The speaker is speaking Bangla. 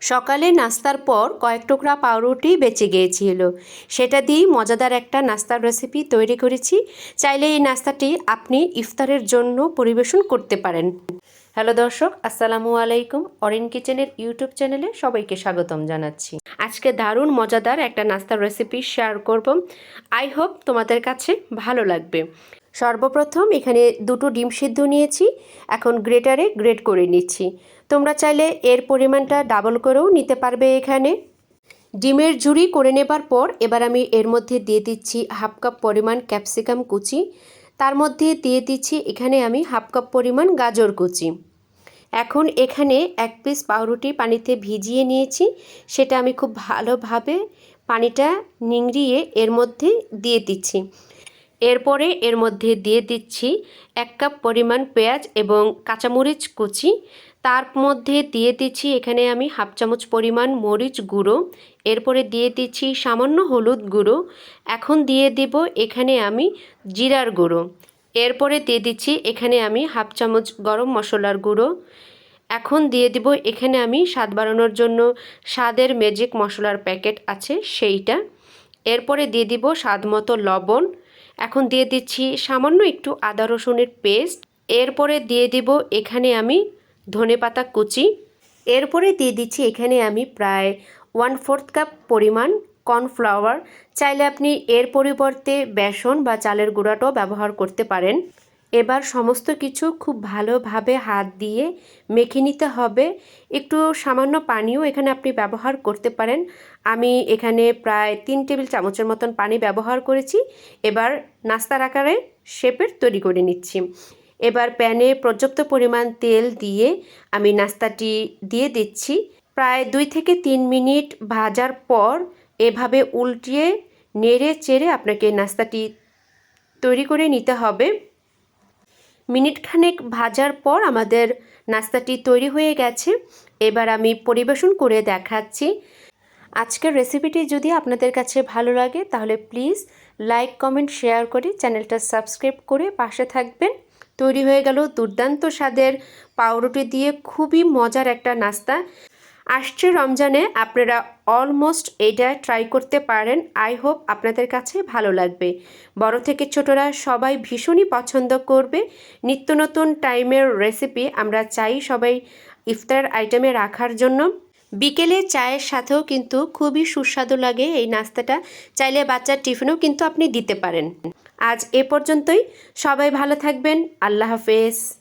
সকালে নাস্তার পর কয়েক টুকরা পাউরুটি বেঁচে গিয়েছিল। সেটা দিয়েই মজাদার একটা নাস্তার রেসিপি তৈরি করেছি। চাইলে এই নাস্তাটি আপনি ইফতারের জন্য পরিবেশন করতে পারেন। হ্যালো দর্শক, আসসালামু আলাইকুম। অরিন কিচেনের ইউটিউব চ্যানেলে সবাইকে স্বাগতম জানাচ্ছি। আজকে দারুণ মজাদার একটা নাস্তার রেসিপি শেয়ার করব। আই হোপ তোমাদের কাছে ভালো লাগবে। সর্বপ্রথম এখানে দুটো ডিম সিদ্ধ নিয়েছি, এখন গ্রেটারে গ্রেট করে নিচ্ছি। তোমরা চাইলে এর পরিমাণটা ডাবল করেও নিতে পারবে এখানে। ডিমের ঝুড়ি করে নেবার পর এবার আমি এর মধ্যে দিয়ে দিচ্ছি হাফ কাপ পরিমাণ ক্যাপসিকাম কুচি। তার মধ্যে দিয়ে দিচ্ছি এখানে আমি হাফ কাপ পরিমাণ গাজর কুচি। এখন এখানে এক পিস পাউরুটি পানিতে ভিজিয়ে নিয়েছি। সেটা আমি খুব ভালোভাবে পানিটা নিংড়িয়ে এর মধ্যে দিয়ে দিচ্ছি। এরপরে এর মধ্যে দিয়ে দিচ্ছি এক কাপ পরিমাণ পেঁয়াজ এবং কাঁচামরিচ কুচি। তার মধ্যে দিয়ে দিচ্ছি এখানে আমি হাফ চামচ পরিমাণ মরিচ গুঁড়ো। এরপরে দিয়ে দিচ্ছি সামান্য হলুদ গুঁড়ো। এখন দিয়ে দেব এখানে আমি জিরার গুঁড়ো। এরপরে দিয়ে দিচ্ছি এখানে আমি হাফ চামচ গরম মশলার গুঁড়ো। এখন দিয়ে দিব এখানে আমি স্বাদ বাড়ানোর জন্য স্বাদের ম্যাজিক মশলার প্যাকেট আছে সেইটা। এরপরে দিয়ে দিব স্বাদ মতো লবণ। এখন দিয়ে দিচ্ছি সামান্য একটু আদা রসুনের পেস্ট। এরপরে দিয়ে দিব এখানে আমি ধনে পাতা কুচি। এরপরে দিয়ে দিচ্ছি এখানে আমি প্রায় ওয়ান ফোর্থ কাপ পরিমাণ কর্নফ্লাওয়ার। চাইলে আপনি এর পরিবর্তে বেসন বা চালের গুঁড়াটাও ব্যবহার করতে পারেন। এবার সমস্ত কিছু খুব ভালোভাবে হাত দিয়ে মেখে নিতে হবে। একটু সামান্য পানিও এখানে আপনি ব্যবহার করতে পারেন। আমি এখানে প্রায় তিন টেবিল চামচের মতন পানি ব্যবহার করেছি। এবার নাস্তার আকারে শেপের তৈরি করে নিচ্ছি। এবার প্যানে পর্যাপ্ত পরিমাণ তেল দিয়ে আমি নাস্তাটি দিয়ে দিচ্ছি। প্রায় দুই থেকে তিন মিনিট ভাজার পর এভাবে উল্টিয়ে নেড়ে চেড়ে আপনাকে নাস্তাটি তৈরি করে নিতে হবে। মিনিট খানেক ভাজার পর আমাদের নাস্তাটি তৈরি হয়ে গেছে। এবার আমি পরিবেশন করে দেখাচ্ছি। আজকের রেসিপিটি যদি আপনাদের কাছে ভালো লাগে, তাহলে প্লিজ লাইক কমেন্ট শেয়ার করে চ্যানেলটা সাবস্ক্রাইব করে পাশে থাকবেন। তৈরি হয়ে গেল দুর্দান্ত স্বাদের পাউরুটি দিয়ে খুবই মজার একটা নাস্তা। আসছে রমজানে, আপনারা অলমোস্ট এটা ট্রাই করতে পারেন। আই হোপ আপনাদের কাছে ভালো লাগবে। বড় থেকে ছোটরা সবাই ভীষণই পছন্দ করবে। নিত্য নতুন টাইমের রেসিপি আমরা চাই সবাই ইফতার আইটেমে রাখার জন্য। বিকেলে চায়ের সাথেও কিন্তু খুবই সুস্বাদু লাগে এই নাস্তাটা। চাইলে বাচ্চার টিফিনও কিন্তু আপনি দিতে পারেন। আজ এ পর্যন্তই। সবাই ভালো থাকবেন। আল্লাহ হাফেজ।